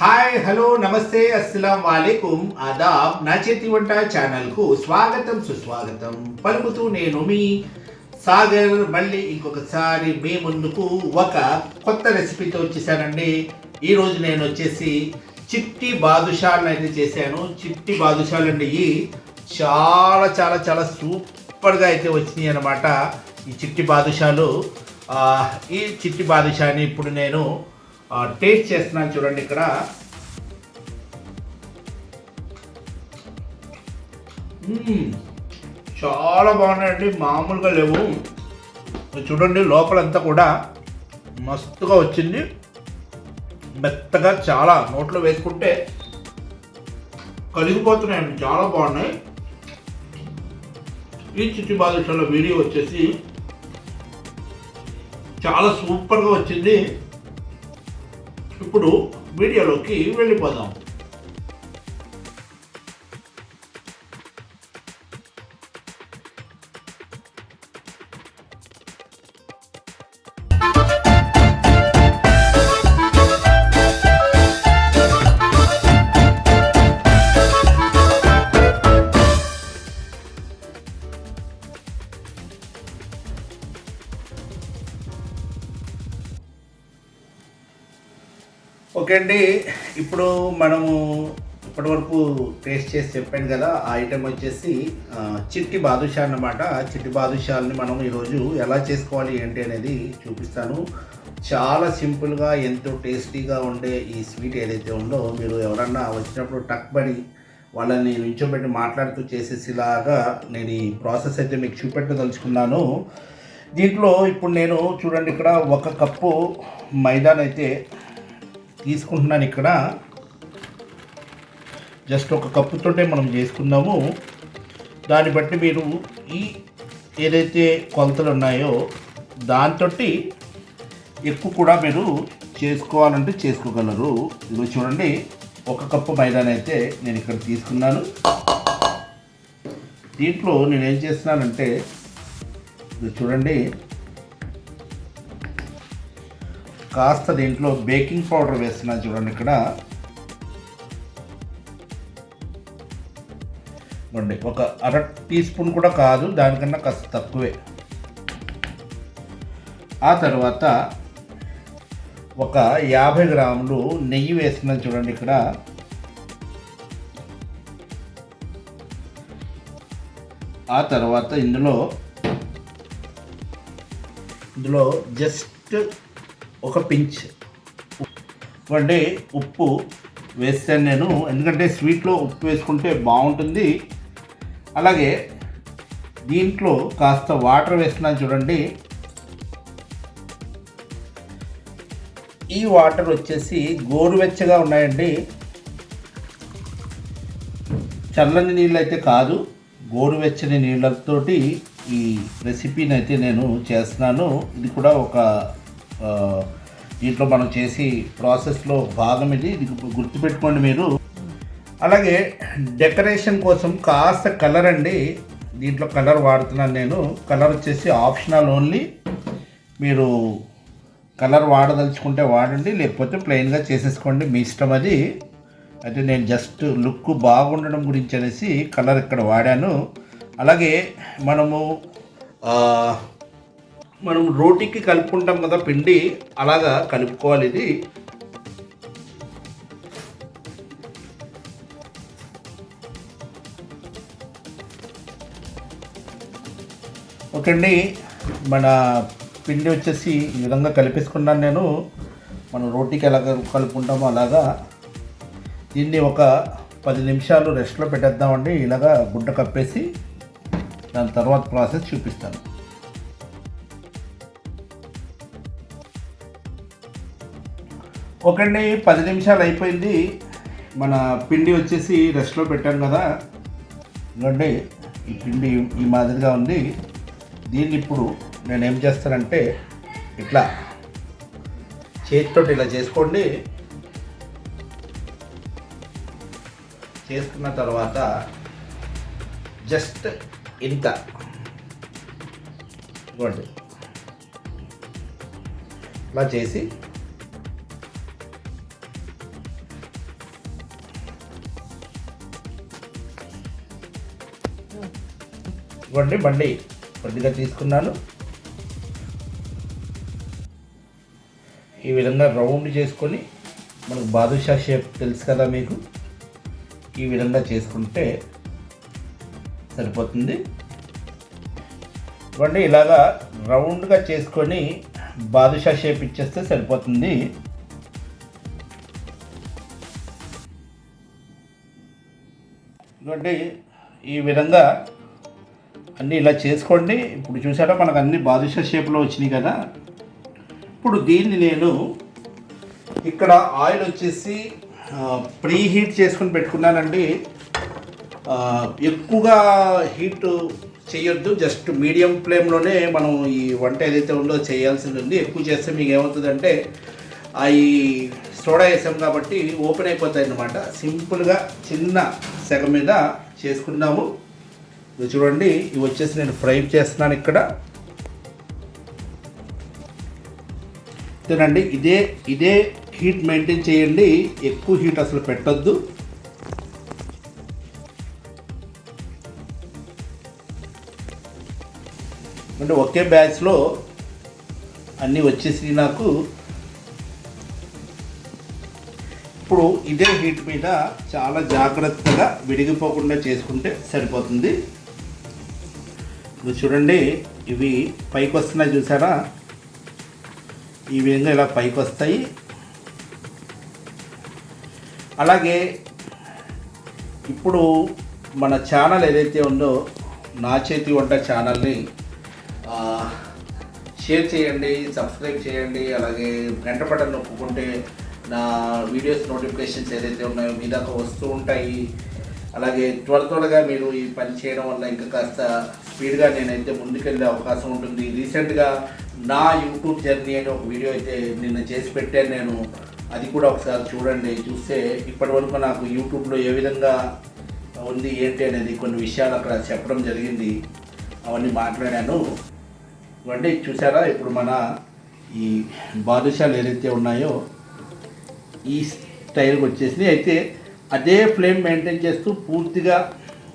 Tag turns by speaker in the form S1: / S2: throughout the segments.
S1: Hi hello నమస్తే అస్సలం వాలేకుం ఆదాబ్ నా చేతి వంట ఛానల్కు స్వాగతం సుస్వాగతం. పలుకుతూ నేను మీ సాగర్ మళ్ళీ ఇంకొకసారి మీ ముందుకు ఒక కొత్త రెసిపీతో వచ్చేసానండి. ఈరోజు నేను వచ్చేసి చిట్టి బాదుషాలను అయితే చేశాను. చిట్టి బాదుషాలు అండి ఇవి చాలా చాలా చాలా సూపర్గా అయితే వచ్చినాయి అనమాట ఈ చిట్టి బాదుషాలు. ఈ చిట్టి బాదుషాని ఇప్పుడు నేను టేస్ట్ చేస్తున్నాను చూడండి ఇక్కడ. చాలా బాగున్నాయండి మామూలుగా లేవు. చూడండి లోపలంతా కూడా మస్తుగా వచ్చింది. మెత్తగా చాలా నోట్లో వేసుకుంటే కలిగిపోతున్నాయండి చాలా బాగున్నాయి. ఈ చిట్టి బాదుషాల వీడియో వచ్చేసి చాలా సూపర్గా వచ్చింది. ఇప్పుడు వీడియోలోకి వెళ్ళిపోదాం. అండి ఇప్పుడు మనము ఇప్పటివరకు టేస్ట్ చేసి చెప్పాను కదా ఆ ఐటెం వచ్చేసి చిట్టి బాదుషా అన్నమాట. చిట్టి బాదుషాలని మనం ఈరోజు ఎలా చేసుకోవాలి ఏంటి అనేది చూపిస్తాను. చాలా సింపుల్గా ఎంతో టేస్టీగా ఉండే ఈ స్వీట్ ఏదైతే ఉందో మీరు ఎవరన్నా వచ్చినప్పుడు టక్ పడి వాళ్ళని నుంచోబెట్టి మాట్లాడుతూ చేసేసేలాగా నేను ఈ ప్రాసెస్ అయితే మీకు చూపెట్టదలుచుకున్నాను. దీంట్లో ఇప్పుడు నేను చూడండి ఇక్కడ ఒక కప్పు మైదానైతే తీసుకుంటున్నాను ఇక్కడ. జస్ట్ ఒక కప్పుతోటే మనం చేసుకుందాము. దాన్ని బట్టి మీరు ఈ ఏదైతే కొలతలు ఉన్నాయో దాంతో ఎక్కువ కూడా మీరు చేసుకోవాలంటే చేసుకోగలరు. ఇది చూడండి ఒక కప్పు మైదాన్ అయితే నేను ఇక్కడ తీసుకున్నాను. దీంట్లో నేను ఏం చేస్తున్నానంటే ఇది చూడండి కాస్త దీంట్లో బేకింగ్ పౌడర్ వేస్తున్నాను చూడండి ఇక్కడ. చూడండి ఒక అర టీ స్పూన్ కూడా కాదు దానికన్నా కాస్త తక్కువే. ఆ తర్వాత ఒక యాభై గ్రాములు నెయ్యి వేస్తున్నాను చూడండి ఇక్కడ. ఆ తర్వాత ఇందులో ఇందులో జస్ట్ ఒక పించ్. అంటే ఉప్పు వేస్తాను నేను. ఎందుకంటే స్వీట్లో ఉప్పు వేసుకుంటే బాగుంటుంది. అలాగే దీంట్లో కాస్త వాటర్ వేస్తున్నాను చూడండి. ఈ వాటర్ వచ్చేసి గోరువెచ్చగా ఉన్నాయండి. చల్లని నీళ్ళు అయితే కాదు గోరువెచ్చని నీళ్ళతోటి ఈ రెసిపీని అయితే నేను చేస్తున్నాను. ఇది కూడా ఒక దీంట్లో మనం చేసి ప్రాసెస్లో భాగం ఇది. గుర్తుపెట్టుకోండి మీరు. అలాగే డెకరేషన్ కోసం కాస్త కలర్ అండి. దీంట్లో కలర్ వాడుతున్నాను నేను. కలర్ వచ్చేసి ఆప్షనల్ ఓన్లీ. మీరు కలర్ వాడదలుచుకుంటే వాడండి. లేకపోతే ప్లెయిన్గా చేసేసుకోండి. మీ ఇష్టం అది. అయితే నేను జస్ట్ లుక్ బాగుండడం గురించి అనేసి కలర్ ఇక్కడ వాడాను. అలాగే మనము మనం రోటీకి కలుపుకుంటాం కదా పిండి అలాగా కలుపుకోవాలి ఇది. ఓకే అండి మన పిండి వచ్చేసి ఈ విధంగా కలిపేసుకున్నాను నేను. మనం రోటీకి ఎలా కలుపుకుంటామో అలాగా. దీన్ని ఒక పది నిమిషాలు రెస్ట్లో పెట్టేద్దామండి ఇలాగా గుడ్డ కప్పేసి దాని తర్వాత ప్రాసెస్ చూపిస్తాను. ఓకే అండి పది నిమిషాలు అయిపోయింది. మన పిండి వచ్చేసి రెస్ట్లో పెట్టాం కదా. ఇవ్వండి ఈ పిండి ఈ మాదిరిగా ఉంది. దీన్ని ఇప్పుడు నేను ఏం చేస్తానంటే ఇట్లా చేతితో ఇలా చేసుకోండి. చేసుకున్న తర్వాత జస్ట్ ఇంత. ఇవ్వండి ఇలా చేసి ఇవ్వండి బండి కొద్దిగా తీసుకున్నాను. ఈ విధంగా రౌండ్ చేసుకొని మనకు బాదుషా షేప్ తెలుసు కదా మీకు. ఈ విధంగా చేసుకుంటే సరిపోతుంది. ఇవ్వండి ఇలాగా రౌండ్గా చేసుకొని బాదుషా షేప్ ఇచ్చేస్తే సరిపోతుంది. ఇవ్వండి ఈ విధంగా అన్నీ ఇలా చేసుకోండి. ఇప్పుడు చూసారా మనకు అన్ని బాదుషా షేప్లో వచ్చినాయి కదా. ఇప్పుడు దీన్ని నేను ఇక్కడ ఆయిల్ వచ్చేసి ప్రీ హీట్ చేసుకొని పెట్టుకున్నానండి. ఎక్కువగా హీట్ చేయొద్దు. జస్ట్ మీడియం ఫ్లేమ్లోనే మనం ఈ వంట ఏదైతే ఉందో చేయాల్సింది ఉంది. ఎక్కువ చేస్తే మీకు ఏమవుతుందంటే అవి సోడా వేసాం కాబట్టి ఓపెన్ అయిపోతాయి అన్నమాట. సింపుల్గా చిన్న సెగ మీద చేసుకున్నాము ఇది చూడండి ఇవి వచ్చేసి నేను ఫ్రై చేస్తున్నాను ఇక్కడ. తినండి ఇదే ఇదే హీట్ మెయింటైన్ చేయండి ఎక్కువ హీట్ అసలు పెట్టొద్దు. అంటే ఒకే బ్యాచ్లో అన్నీ వచ్చేసి నాకు. ఇప్పుడు ఇదే హీట్ మీద చాలా జాగ్రత్తగా విడిగిపోకుండా చేసుకుంటే సరిపోతుంది. ఇప్పుడు చూడండి ఇవి పైకి వస్తున్నాయి చూసారా? ఈ విధంగా ఇలా పైకి వస్తాయి అలాగే ఇప్పుడు మన ఛానల్ ఏదైతే ఉందో నా చేతి వంట ఛానల్ని షేర్ చేయండి సబ్స్క్రైబ్ చేయండి అలాగే గంట బటన్ నొప్పుకుంటే నా వీడియోస్ నోటిఫికేషన్స్ ఏదైతే ఉన్నాయో మీ దాకా వస్తూ ఉంటాయి. అలాగే త్వర త్వరగా మీరు ఈ పని చేయడం వల్ల ఇంకా కాస్త స్పీడ్గా నేనైతే ముందుకెళ్ళే అవకాశం ఉంటుంది. రీసెంట్గా నా యూట్యూబ్ జర్నీ అని ఒక వీడియో అయితే నిన్న చేసి పెట్టాను నేను. అది కూడా ఒకసారి చూడండి. చూస్తే ఇప్పటి వరకు నాకు యూట్యూబ్లో ఏ విధంగా ఉంది ఏంటి అనేది కొన్ని విషయాలు అక్కడ చెప్పడం జరిగింది. అవన్నీ మాట్లాడాను. ఇవ్వండి చూసారా ఇప్పుడు మన ఈ బాదుషాలు ఏదైతే ఉన్నాయో ఈ స్టైల్కి వచ్చేసినాయి. అయితే అదే ఫ్లేమ్ మెయింటైన్ చేస్తూ పూర్తిగా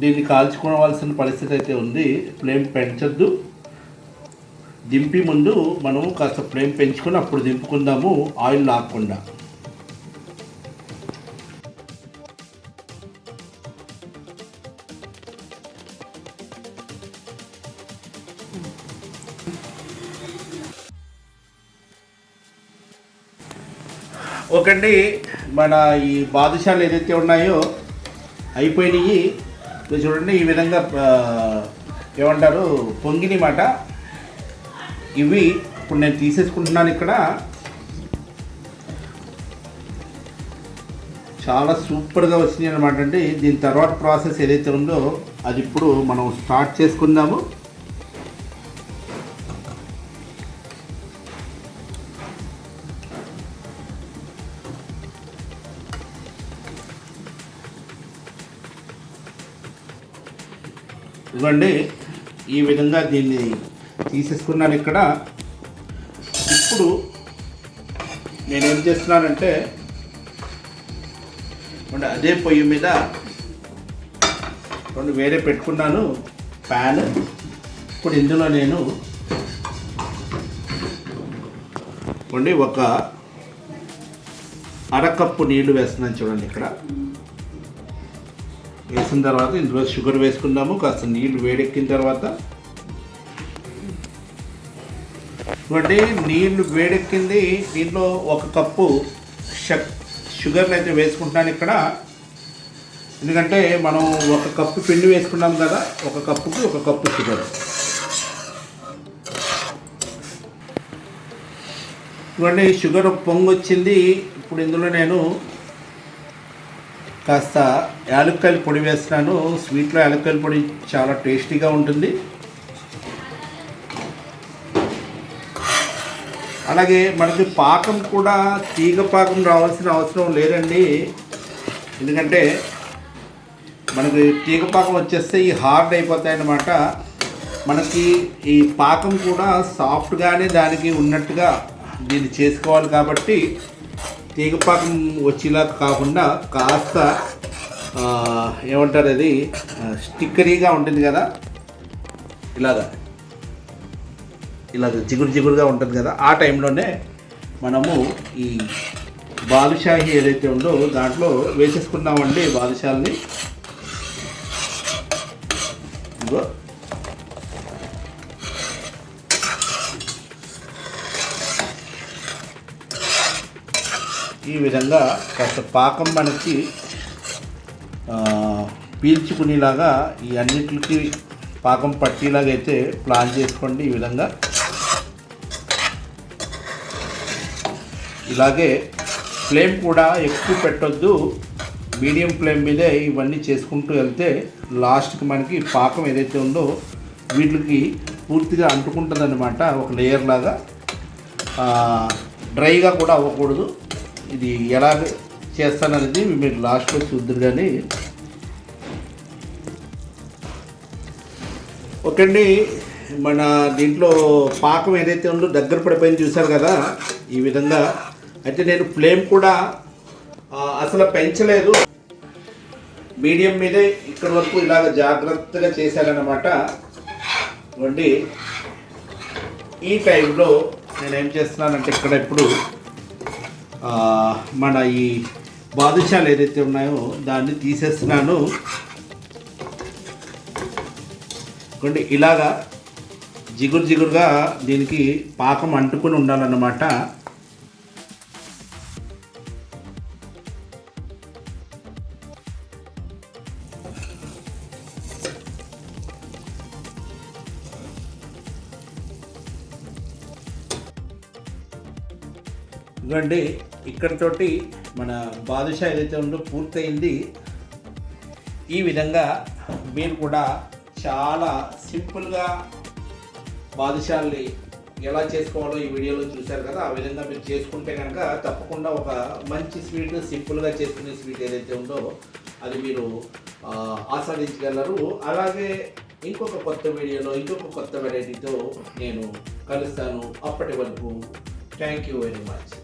S1: దీన్ని కాల్చుకోవాల్సిన పరిస్థితి అయితే ఉంది. ఫ్లేమ్ పెంచొద్దు. దింపి ముందు మనం కాస్త ఫ్లేమ్ పెంచుకొని అప్పుడు దింపుకుందాము. ఆయిల్ లాక్కుండా. ఓకండి మన ఈ బాదుషాలు ఏదైతే ఉన్నాయో అయిపోయినాయి. ఇవి చూడండి ఈ విధంగా ఏమంటారు పొంగిని మాట. ఇవి ఇప్పుడు నేను తీసేసుకుంటున్నాను ఇక్కడ. చాలా సూపర్గా వచ్చినాయి అనమాట అండి. దీని తర్వాత ప్రాసెస్ ఏదైతే ఉందో అది ఇప్పుడు మనం స్టార్ట్ చేసుకుందాము. ఇవ్వండి. ఈ విధంగా దీన్ని తీసేసుకున్నాను ఇక్కడ. ఇప్పుడు నేనేం చేస్తున్నానంటే అంటే అదే పొయ్యి మీద రెండు వేరే పెట్టుకున్నాను ప్యాన్. ఇప్పుడు ఇందులో నేను ఉండి ఒక అరకప్పు నీళ్ళు వేస్తున్నాను చూడండి ఇక్కడ. వేసిన తర్వాత ఇందులో షుగర్ వేసుకుందాము కాస్త నీళ్ళు వేడెక్కిన తర్వాత. చూడండి నీళ్ళు వేడెక్కింది. దీంట్లో ఒక కప్పు షక్ షుగర్ని అయితే వేసుకుంటున్నాను ఇక్కడ. ఎందుకంటే మనం ఒక కప్పు పిండి వేసుకున్నాం కదా ఒక కప్పుకి ఒక కప్పు షుగర్. చూడండి షుగర్ పొంగు వచ్చింది ఇప్పుడు ఇందులో నేను కాస్త యాలక్కాయల పొడి వేస్తున్నాను. స్వీట్లో యాలక్కాయల పొడి చాలా టేస్టీగా ఉంటుంది. అలాగే మనకి పాకం కూడా తీగ పాకం రావాల్సిన అవసరం లేదండి. ఎందుకంటే మనకి తీగ పాకం వచ్చేస్తే ఈ హార్డ్ అయిపోతాయి అన్నమాట మనకి ఈ పాకం కూడా సాఫ్ట్గానే దానికి ఉన్నట్టుగా దీన్ని చేసుకోవాలి కాబట్టి తీగపాకం వచ్చేలా కాకుండా కాస్త ఏమంటారు అది? స్టిక్కరీగా ఉంటుంది కదా? ఇలాగా. ఇలాగ జిగురు జిగురుగా ఉంటుంది కదా? ఆ టైంలోనే మనము ఈ బాదుషాహి ఏదైతే ఉందో దాంట్లో వేసేసుకున్నామండి బాదుషాల్ని. ఇదిగో. ఈ విధంగా కాస్త పాకం మనకి పీల్చుకునేలాగా ఈ అన్నిటికి పాకం పట్టేలాగా అయితే ప్లాన్ చేసుకోండి ఈ విధంగా. ఇలాగే ఫ్లేమ్ కూడా ఎక్కువ పెట్టొద్దు. మీడియం ఫ్లేమ్ మీదే ఇవన్నీ చేసుకుంటూ వెళ్తే లాస్ట్కి మనకి పాకం ఏదైతే ఉందో వీటికి పూర్తిగా అంటుకుంటుంది అనమాట ఒక లేయర్ లాగా. డ్రైగా కూడా అవ్వకూడదు. ఇది ఎలా చేస్తాననేది మీరు లాస్ట్లో చూద్దరు కానీ ఓకే అండి మన దీంట్లో పాకం ఏదైతే ఉందో దగ్గర పడిపోయింది చూసారు కదా ఈ విధంగా. అయితే నేను ఫ్లేమ్ కూడా అసలు పెంచలేదు. మీడియం మీదే ఇక్కడ వరకు ఇలాగ జాగ్రత్తగా చేశానన్నమాట ఇవ్వండి ఈ టైంలో నేను ఏం చేస్తున్నానంటే ఇక్కడ ఇప్పుడు మన ఈ బాదుషాలు ఏదైతే ఉన్నాయో దాన్ని తీసేస్తున్నాను. ఇవ్వండి ఇలాగా జిగురు జిగురుగా దీనికి పాకం అంటుకుని ఉండాలన్నమాట. ఇదిగోండి ఇక్కడతోటి మన బాదుషా ఏదైతే ఉందో పూర్తయింది ఈ విధంగా మీరు కూడా చాలా సింపుల్గా బాదుషాల్ని ఎలా చేసుకోవాలో ఈ వీడియోలో చూశారు కదా ఆ విధంగా మీరు చేసుకుంటే కనుక తప్పకుండా ఒక మంచి స్వీట్ సింపుల్గా చేసుకునే స్వీట్ ఏదైతే ఉందో అది మీరు ఆస్వాదించగలరు. అలాగే ఇంకొక కొత్త వీడియోలో ఇంకొక కొత్త వెరైటీతో నేను కలుస్తాను. అప్పటి వరకు థ్యాంక్ యూ వెరీ మచ్